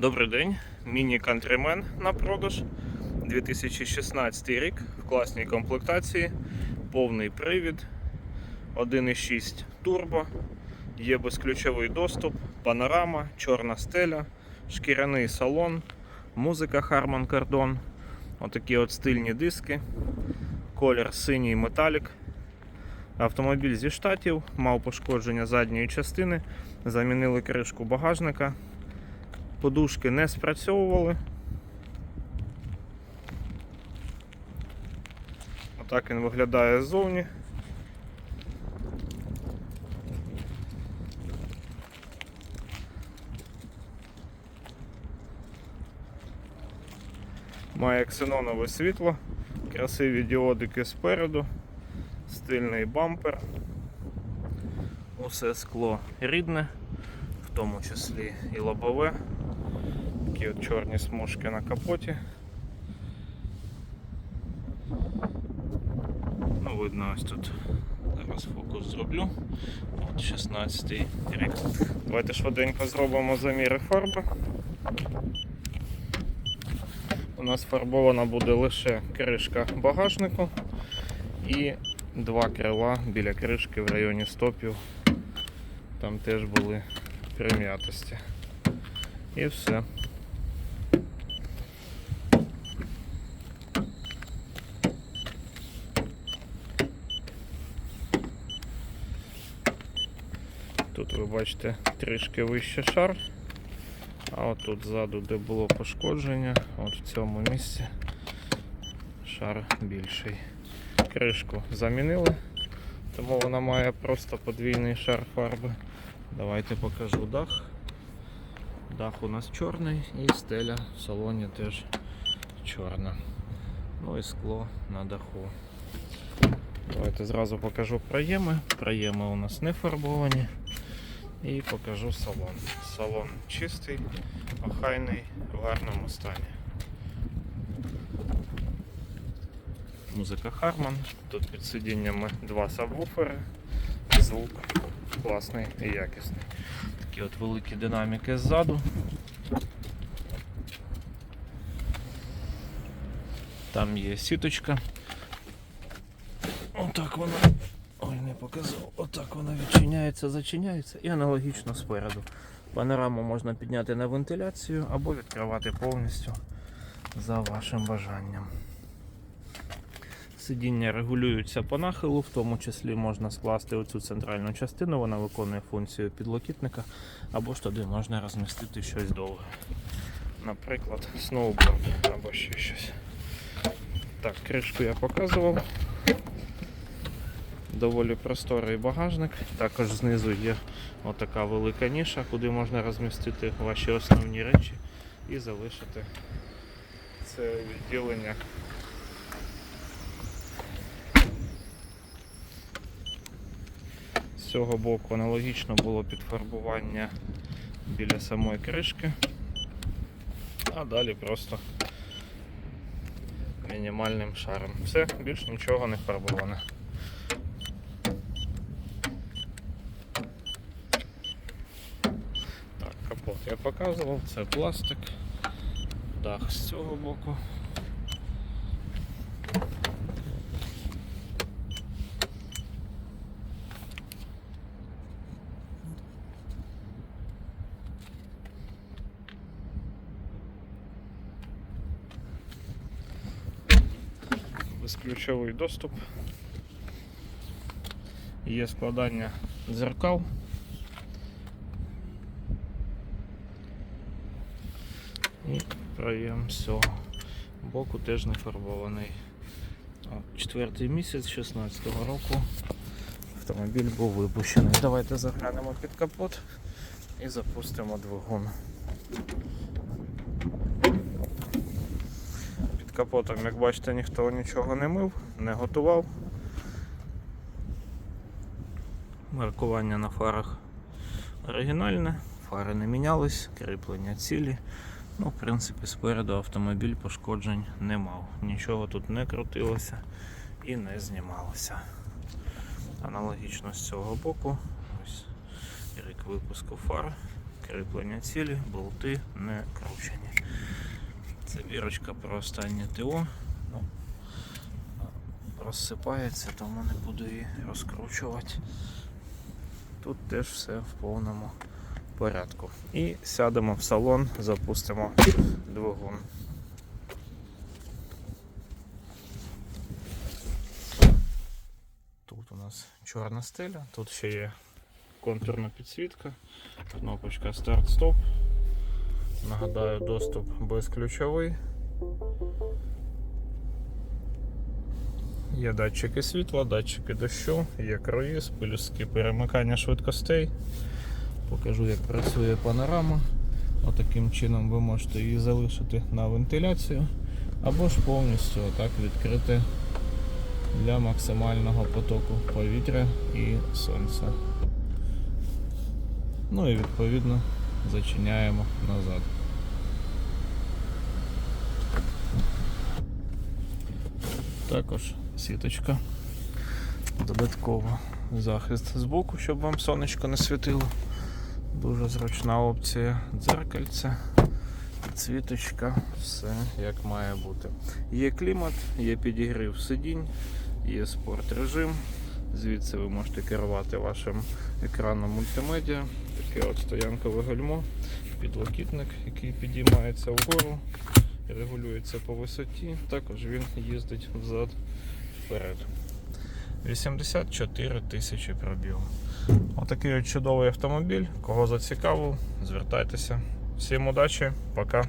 Добрий день, міні Countryman на продаж. 2016 рік. В класній комплектації, повний привід, 1.6 турбо, є безключовий доступ, панорама, чорна стеля, шкіряний салон, музика Harman Kardon, отакі от стильні диски, колір синій металік. Автомобіль зі штатів, мав пошкодження задньої частини, замінили кришку багажника. Подушки не спрацьовували. Отак він виглядає ззовні. Має ксенонове світло, красиві діодики спереду, стильний бампер. Усе скло рідне, в тому числі і лобове. Такі от чорні смужки на капоті. Ну, видно ось тут. Зараз фокус зроблю. От 16 рік. Давайте швиденько зробимо заміри фарби. У нас фарбована буде лише кришка багажнику і два крила біля кришки в районі стопів. Там теж були прим'ятості. І все. Тут ви бачите трішки вище шар, а от тут ззаду, де було пошкодження, от в цьому місці шар більший. Кришку замінили, тому вона має просто подвійний шар фарби. Давайте покажу дах. Дах у нас чорний і стеля в салоні теж чорна. Ну і скло на даху. Давайте зразу покажу проєми. Проєми у нас не фарбовані. І покажу салон. Салон чистий, охайний, в гарному стані. Музика Harman. Тут під сидіннями два сабвуфери. Звук класний і якісний. Такі от великі динаміки ззаду. Там є сіточка. Отак вона. Ой, не показав. Отак вона відчиняється, зачиняється і аналогічно спереду. Панораму можна підняти на вентиляцію або відкривати повністю за вашим бажанням. Сидіння регулюються по нахилу, в тому числі можна скласти оцю центральну частину, вона виконує функцію підлокітника, або ж туди можна розмістити щось довге. Наприклад, сноуборд або ще щось. Так, кришку я показував. Доволі просторий багажник. Також знизу є отака велика ніша, куди можна розмістити ваші основні речі і залишити це відділення. З цього боку аналогічно було підфарбування біля самої кришки, а далі просто мінімальним шаром. Все, більш нічого не фарбоване. Капот я показував, це пластик, дах з цього боку. Безключовий доступ. Є складання дзеркал. І проєм цього боку теж не фарбований. Четвертий місяць 16-го року автомобіль був випущений. Давайте заглянемо під капот і запустимо двигун. Під капотом, як бачите, ніхто нічого не мив, не готував. Маркування на фарах оригінальне, фари не мінялись, кріплення цілі. Ну, в принципі, спереду автомобіль пошкоджень не мав. Нічого тут не крутилося і не знімалося. Аналогічно з цього боку. Ось рік випуску фар, кріплення цілі, болти не кручені. Це вірочка про останнє ТО. Ну, розсипається, тому не буду її розкручувати. Тут теж все в повному порядку. І сядемо в салон, запустимо двигун. Тут у нас чорна стеля, тут ще є контурна підсвітка, кнопочка старт-стоп. Нагадаю, доступ безключовий. Є датчики світла, датчики дощу, є круїз, плюски перемикання швидкостей. Покажу, як працює панорама. Отаким чином ви можете її залишити на вентиляцію або ж повністю отак відкрити для максимального потоку повітря і сонця. Ну і відповідно зачиняємо назад. Також сіточка. Додатково захист з боку, щоб вам сонечко не світило. Дуже зручна опція. Дзеркальце, підсвіточка, все як має бути. Є клімат, є підігрів сидінь, є спорт режим. Звідси ви можете керувати вашим екраном мультимедіа. Таке от стоянкове гальмо, підлокітник, який підіймається вгору, регулюється по висоті. Також він їздить взад вперед. 84 тисячі пробігу. Отакий от чудовий автомобіль. Кого зацікавив, звертайтеся. Всім удачі, пока.